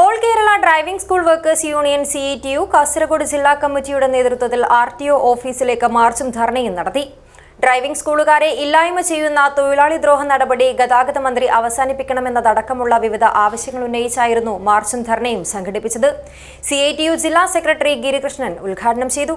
All Kerala driving school workers union C E T U Kasargod ജില്ലാ കമ്മിറ്റിയുടെ നേതൃത്വത്തിൽ R T O ഓഫീസിലേക്ക് മാർച്ചും ധർണയും നടത്തി. ഡ്രൈവിംഗ് സ്കൂളുകാരെ ഇല്ലായ്മ ചെയ്യുന്ന തൊഴിലാളി ദ്രോഹ നടപടി ഗതാഗത മന്ത്രി അവസാനിപ്പിക്കണമെന്നതടക്കമുള്ള വിവിധ ആവശ്യങ്ങൾ ഉന്നയിച്ചായിരുന്നു മാർച്ചും ധർണയും സംഘടിപ്പിച്ചത്. സി യു ജില്ലാ സെക്രട്ടറി ഗിരികൃഷ്ണൻ ഉദ്ഘാടനം ചെയ്തു.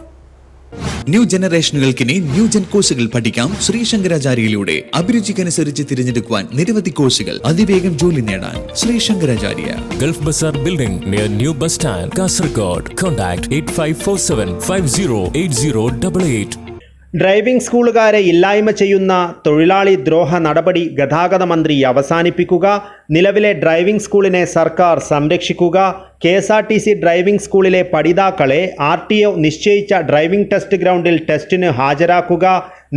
ന്യൂ ജനറേഷനുകൾക്കിനി ന്യൂ ജെൻ കോഴ്സുകൾ പഠിക്കാം ശ്രീശങ്കരാചാര്യയിലൂടെ അഭിരുചിക്കനുസരിച്ച് തിരഞ്ഞെടുക്കുവാൻ നിരവധി കോഴ്സുകൾ അതിവേഗം ജോലി നേടാൻ Sreesankaracharya Gulf Bazaar Building near New Bus Stand, Kasargod. Contact 8547 508088. Driving സ്കൂളുകാരെ ഇല്ലായ്മ ചെയ്യുന്ന തൊഴിലാളി ദ്രോഹ നടപടി ഗതാഗത മന്ത്രി അവസാനിപ്പിക്കുക നിലവിലെ ഡ്രൈവിംഗ് സ്കൂളിനെ സർക്കാർ സംരക്ഷിക്കുക K S R T C driving സ്കൂളിലെ പഠിതാക്കളെ ആർ ടി ഒ നിശ്ചയിച്ച ഡ്രൈവിംഗ് ടെസ്റ്റ് ഗ്രൗണ്ടിൽ ടെസ്റ്റിന് ഹാജരാക്കുക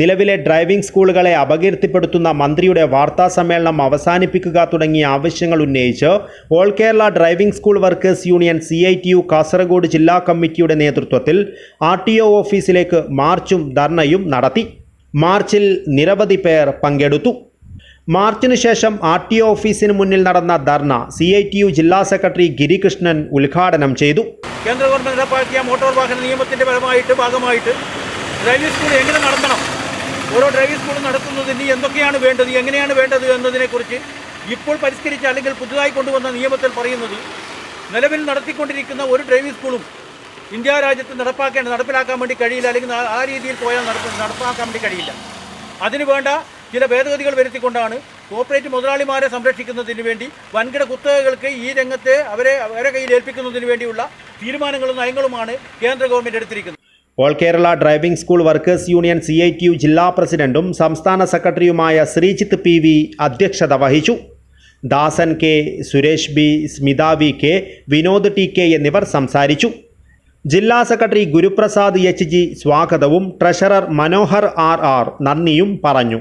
നിലവിലെ ഡ്രൈവിംഗ് സ്കൂളുകളെ അപകീർത്തിപ്പെടുത്തുന്ന മന്ത്രിയുടെ വാർത്താ സമ്മേളനം അവസാനിപ്പിക്കുക തുടങ്ങിയ ആവശ്യങ്ങൾ ഉന്നയിച്ച് all Kerala driving school workers union C I T U Kasargod ജില്ലാ കമ്മിറ്റിയുടെ നേതൃത്വത്തിൽ ആർ ടി ഒ ഓഫീസിലേക്ക് മാർച്ചും ധർണയും നടത്തി. മാർച്ചിൽ നിരവധി പേർ പങ്കെടുത്തു. മാർച്ചിനു ശേഷം ആർ ടി ഒ ഓഫീസിന് മുന്നിൽ നടന്ന ധർണ സി ഐ ടി യു ജില്ലാ സെക്രട്ടറി ഗിരികൃഷ്ണൻ ഉദ്ഘാടനം ചെയ്തു. കേന്ദ്ര ഗവൺമെന്റ് നടപ്പാക്കിയ മോട്ടോർ വാഹന നിയമത്തിന്റെ പരമായിട്ട് ഭാഗമായിട്ട് ഡ്രൈവിംഗ് സ്കൂൾ എങ്ങനെ നടത്തണം? ഓരോ ഡ്രൈവിംഗ് സ്കൂൾ നടത്തുന്നതിന് എന്തൊക്കെയാണ് വേണ്ടത്? എങ്ങനെയാണ് വേണ്ടത് എന്നതിനെക്കുറിച്ച് ഇപ്പോൾ പരിഷ്കരിച്ച അല്ലെങ്കിൽ പുതുതായി കൊണ്ടുവന്ന നിയമത്തിൽ പറയുന്നത് നിലവിൽ നടത്തിക്കൊണ്ടിരിക്കുന്ന ഒരു ഡ്രൈവിംഗ് സ്കൂളും ഇന്ത്യ രാജ്യത്ത് നടപ്പാക്കേണ്ട നടപ്പിലാക്കാൻ വേണ്ടി കഴിയില്ല അല്ലെങ്കിൽ ആ- രീതിയിൽ പോയാൽ നടപ്പ് നടപ്പാക്കാൻ വേണ്ടി കഴിയില്ല. അതിനു വേണ്ട ചില ഭേദഗതികൾ വരുത്തിക്കൊണ്ടാണ് കോർപ്പറേറ്റ് മുതലാളിമാരെ സംരക്ഷിക്കുന്നതിന് വേണ്ടി വൻകിട കുത്തകകൾക്ക് ഈ രംഗത്തെ അവരെ അവരെ കയ്യിൽ ഏൽപ്പിക്കുന്നതിന് വേണ്ടിയുള്ള തീരുമാനങ്ങളും നയങ്ങളുമാണ് കേന്ദ്ര ഗവൺമെന്റ് എടുത്തിരിക്കുന്നത്. All Kerala driving school workers union C I T U ജില്ലാ പ്രസിഡന്റും സംസ്ഥാന സെക്രട്ടറിയുമായ ശ്രീജിത്ത് പി വി അധ്യക്ഷത വഹിച്ചു. Dasan K Suresh B Smitha V K Vinod T K എന്നിവർ സംസാരിച്ചു. ജില്ലാ സെക്രട്ടറി ഗുരുപ്രസാദ് എച്ച് ജി സ്വാഗതവും ട്രഷറർ മനോഹർ ആർ ആർ നന്ദിയും പറഞ്ഞു.